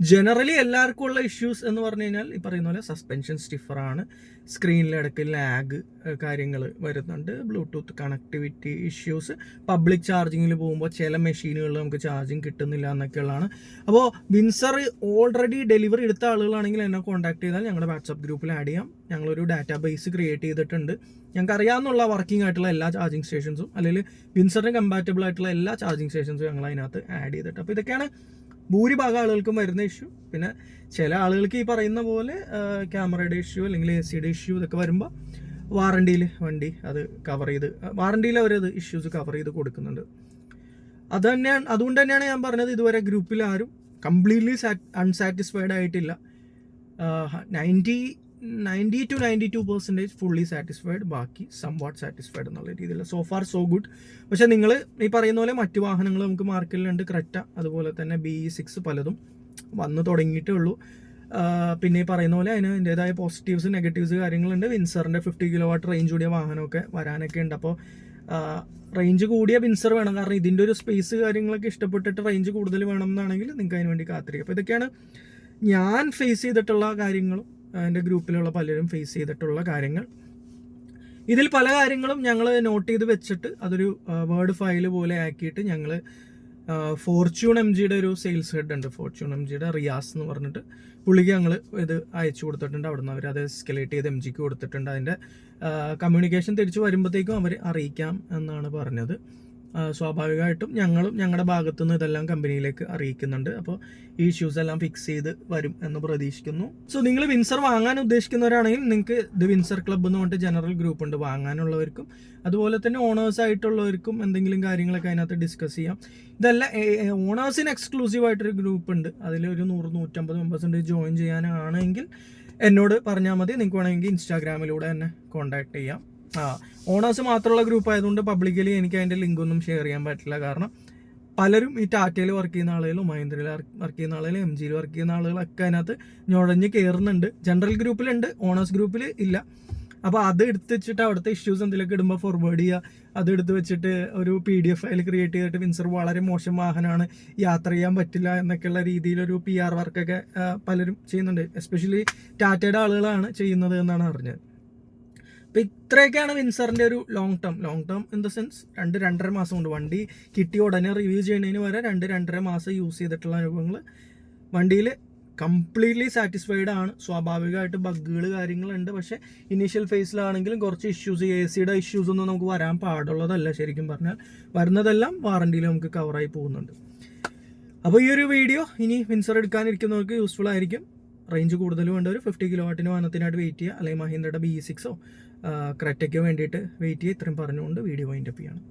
ജനറലി എല്ലാവർക്കും ഉള്ള ഇഷ്യൂസ് എന്ന് പറഞ്ഞു കഴിഞ്ഞാൽ ഈ പറയുന്ന പോലെ സസ്പെൻഷൻ സ്റ്റിഫറാണ് സ്ക്രീനിലിടയ്ക്ക് ലാഗ് കാര്യങ്ങൾ വരുന്നുണ്ട്. ബ്ലൂടൂത്ത് കണക്ടിവിറ്റി ഇഷ്യൂസ് പബ്ലിക് ചാർജിങ്ങിൽ പോകുമ്പോൾ ചില മെഷീനുകളിൽ നമുക്ക് ചാർജിങ് കിട്ടുന്നില്ല എന്നൊക്കെയുള്ളതാണ്. അപ്പോൾ വിൻസർ ഓൾറെഡി ഡെലിവറി എടുത്ത ആളുകളാണെങ്കിൽ എന്നെ കോൺടാക്ട് ചെയ്താൽ ഞങ്ങളുടെ വാട്സപ്പ് ഗ്രൂപ്പിൽ ആഡ് ചെയ്യാം. ഞങ്ങളൊരു ഡാറ്റാ ബേസ് ക്രിയേറ്റ് ചെയ്തിട്ടുണ്ട്. ഞങ്ങൾക്ക് അറിയാവുന്നുള്ള വർക്കിംഗ് ആയിട്ടുള്ള എല്ലാ ചാർജിങ് സ്റ്റേഷൻസും അല്ലെങ്കിൽ വിൻസറിന് കമ്പാറ്റബിൾ ആയിട്ടുള്ള എല്ലാ ചാർജിങ് സ്റ്റേഷൻസും ഞങ്ങൾ അതിനകത്ത് ആഡ് ചെയ്തിട്ട്. അപ്പോൾ ഇതൊക്കെയാണ് ഭൂരിഭാഗം ആളുകൾക്കും വരുന്ന ഇഷ്യൂ പിന്നെ ചില ആളുകൾക്ക് ഈ പറയുന്ന പോലെ ക്യാമറയുടെ ഇഷ്യൂ അല്ലെങ്കിൽ എ സിയുടെ ഇഷ്യൂ ഇതൊക്കെ വരുമ്പോൾ വാറണ്ടിയിൽ വണ്ടി അത് കവർ ചെയ്ത് വാറണ്ടിയിൽ അവരത് ഇഷ്യൂസ് കവർ ചെയ്ത് കൊടുക്കുന്നുണ്ട്. അത് തന്നെയാണ് അതുകൊണ്ട് തന്നെയാണ് ഞാൻ പറഞ്ഞത് ഇതുവരെ ഗ്രൂപ്പിൽ ആരും കംപ്ലീറ്റ്ലി അൺസാറ്റിസ്ഫൈഡ് ആയിട്ടില്ല. Ninety ninety two ninety two percentage fully satisfied ബാക്കി സം വാട്ട് സാറ്റിസ്ഫൈഡ് എന്നുള്ള രീതിയിൽ സോ ഫാർ സോ ഗുഡ് പക്ഷേ നിങ്ങൾ ഈ പറയുന്ന പോലെ മറ്റു വാഹനങ്ങൾ നമുക്ക് മാർക്കറ്റിലുണ്ട്. ക്രെറ്റ അതുപോലെ തന്നെ ബി ഇ സിക്സ് പലതും വന്നു തുടങ്ങിയിട്ടേ ഉള്ളൂ. പിന്നെ ഈ പറയുന്ന പോലെ അതിന് അതിന്റെതായ പോസിറ്റീവ്സ് നെഗറ്റീവ്സ് കാര്യങ്ങളുണ്ട്. വിൻസറിന്റെ ഫിഫ്റ്റി കിലോ വാട്ട് റേഞ്ച് കൂടിയ വാഹനമൊക്കെ വരാനൊക്കെ ഉണ്ട്. അപ്പോൾ റേഞ്ച് കൂടിയ വിൻസർ വേണം. കാരണം ഇതിന്റെ ഒരു സ്പേസ് കാര്യങ്ങളൊക്കെ ഇഷ്ടപ്പെട്ടിട്ട് റേഞ്ച് കൂടുതൽ വേണം എന്നാണെങ്കിൽ നിങ്ങൾക്ക് അതിന് വേണ്ടി കാത്തിരിക്കും. അപ്പോൾ ഇതൊക്കെയാണ് ഞാൻ ഫേസ് ചെയ്തിട്ടുള്ള കാര്യങ്ങളും. എന്റെ ഗ്രൂപ്പിലുള്ള പലരും ഫേസ് ചെയ്തിട്ടുള്ള കാര്യങ്ങൾ. ഇതിൽ പല കാര്യങ്ങളും ഞങ്ങൾ നോട്ട് ചെയ്ത് വെച്ചിട്ട് അതൊരു വേർഡ് ഫയൽ പോലെ ആക്കിയിട്ട് ഞങ്ങൾ ഫോർച്യൂൺ എം ജിയുടെ ഒരു സെയിൽസ് ഹെഡ് ഉണ്ട്. ഫോർച്യൂൺ എം ജിയുടെ റിയാസ് എന്ന് പറഞ്ഞിട്ട് പുള്ളിക്ക് ഞങ്ങൾ ഇത് അയച്ചു കൊടുത്തിട്ടുണ്ട്. അവിടുന്ന് അവർ അത് എസ്കലേറ്റ് ചെയ്ത് എം ജിക്ക് കൊടുത്തിട്ടുണ്ട്. അതിന്റെ കമ്മ്യൂണിക്കേഷൻ തിരിച്ചു വരുമ്പോഴത്തേക്കും അവർ അറിയിക്കാം എന്നാണ് പറഞ്ഞത്. സ്വാഭാവികമായിട്ടും ഞങ്ങളും ഞങ്ങളുടെ ഭാഗത്തു നിന്ന് ഇതെല്ലാം കമ്പനിയിലേക്ക് അറിയിക്കുന്നുണ്ട്. അപ്പോൾ ഈ ഇഷ്യൂസ് എല്ലാം ഫിക്സ് ചെയ്ത് വരും എന്ന് പ്രതീക്ഷിക്കുന്നു. സോ നിങ്ങൾ വിൻസർ വാങ്ങാൻ ഉദ്ദേശിക്കുന്നവരാണെങ്കിൽ നിങ്ങൾക്ക് ദി വിൻസർ ക്ലബ്ബ് എന്ന് പറഞ്ഞിട്ട് ജനറൽ ഗ്രൂപ്പ് ഉണ്ട്. വാങ്ങാനുള്ളവർക്കും അതുപോലെ തന്നെ ഓണേഴ്സ് ആയിട്ടുള്ളവർക്കും എന്തെങ്കിലും കാര്യങ്ങളൊക്കെ അതിനകത്ത് ഡിസ്കസ് ചെയ്യാം. ഇതല്ല ഓണേഴ്സിന് എക്സ്ക്ലൂസീവ് ആയിട്ടൊരു ഗ്രൂപ്പ് ഉണ്ട്. അതിൽ ഒരു നൂറ് നൂറ്റമ്പത് മെമ്പേഴ്സ് ഉണ്ട് ജോയിൻ ചെയ്യാനാണെങ്കിൽ എന്നോട് പറഞ്ഞാൽ മതി. നിങ്ങൾക്ക് വേണമെങ്കിൽ ഇൻസ്റ്റാഗ്രാമിലൂടെ തന്നെ കോൺടാക്ട് ചെയ്യാം. ആ ഓണേഴ്സ് മാത്രമുള്ള ഗ്രൂപ്പ് ആയതുകൊണ്ട് പബ്ലിക്കലി എനിക്ക് അതിന്റെ ലിങ്ക് ഒന്നും ഷെയർ ചെയ്യാൻ പറ്റില്ല. കാരണം പലരും ഈ ടാറ്റയിൽ വർക്ക് ചെയ്യുന്ന ആളുകളും മഹീന്ദ്രയിൽ വർക്ക് ചെയ്യുന്ന ആളുകളും എം ജിയിൽ വർക്ക് ചെയ്യുന്ന ആളുകളൊക്കെ അതിനകത്ത് ഞൊഴഞ്ഞ് കയറുന്നുണ്ട് ജനറൽ ഗ്രൂപ്പിലുണ്ട് ഓണേഴ്സ് ഗ്രൂപ്പിൽ ഇല്ല. അപ്പോൾ അത് എടുത്ത് വെച്ചിട്ട് അവിടുത്തെ ഇഷ്യൂസ് എന്തെങ്കിലുമൊക്കെ ഇടുമ്പോൾ ഫോർവേഡ് ചെയ്യുക അത് എടുത്ത് വെച്ചിട്ട് ഒരു P D F file create ചെയ്തിട്ട് വിൻസർ വളരെ മോശം വാഹനമാണ് യാത്ര ചെയ്യാൻ പറ്റില്ല എന്നൊക്കെയുള്ള രീതിയിലൊരു പി ആർ വർക്കൊക്കെ പലരും ചെയ്യുന്നുണ്ട്. എസ്പെഷ്യലി ടാറ്റയുടെ ആളുകളാണ് ചെയ്യുന്നത് എന്നാണ് അറിഞ്ഞത്. അപ്പോൾ ഇത്രയൊക്കെയാണ് വിൻസറിന്റെ ഒരു long term long term in the sense രണ്ട് രണ്ടര മാസം കൊണ്ട് വണ്ടി കിട്ടിയ ഉടനെ റിവ്യൂ ചെയ്യുന്നതിന് വരെ രണ്ട് രണ്ടര മാസം യൂസ് ചെയ്തിട്ടുള്ള അനുഭവങ്ങൾ വണ്ടിയിൽ കംപ്ലീറ്റ്ലി സാറ്റിസ്ഫൈഡ് ആണ്. സ്വാഭാവികമായിട്ട് ബഗ്ഗുകൾ കാര്യങ്ങളുണ്ട്. പക്ഷേ ഇനീഷ്യൽ ഫേസിലാണെങ്കിലും കുറച്ച് ഇഷ്യൂസ് എ സിയുടെ ഇഷ്യൂസ് ഒന്നും നമുക്ക് വരാൻ പാടുള്ളതല്ല ശരിക്കും പറഞ്ഞാൽ. വരുന്നതെല്ലാം വാറണ്ടിയിൽ നമുക്ക് കവറായി പോകുന്നുണ്ട്. അപ്പോൾ ഈ ഒരു വീഡിയോ ഇനി വിൻസർ എടുക്കാനിരിക്കുന്നവർക്ക് യൂസ്ഫുൾ ആയിരിക്കും. റേഞ്ച് കൂടുതൽ വേണ്ടവർ ഫിഫ്റ്റി കിലോ വാട്ടിന് വാഹനത്തിനായിട്ട് വെയിറ്റ് ചെയ്യുക. അല്ലെങ്കിൽ മഹീന്ദ്രയുടെ ബി സിക്സോ ക്രെറ്റയ്ക്കോ വേണ്ടിയിട്ട് വെയിറ്റ് ചെയ്യുക ഇത്രയും പറഞ്ഞുകൊണ്ട് വീഡിയോ വൈൻഡപ്പ് ചെയ്യണം.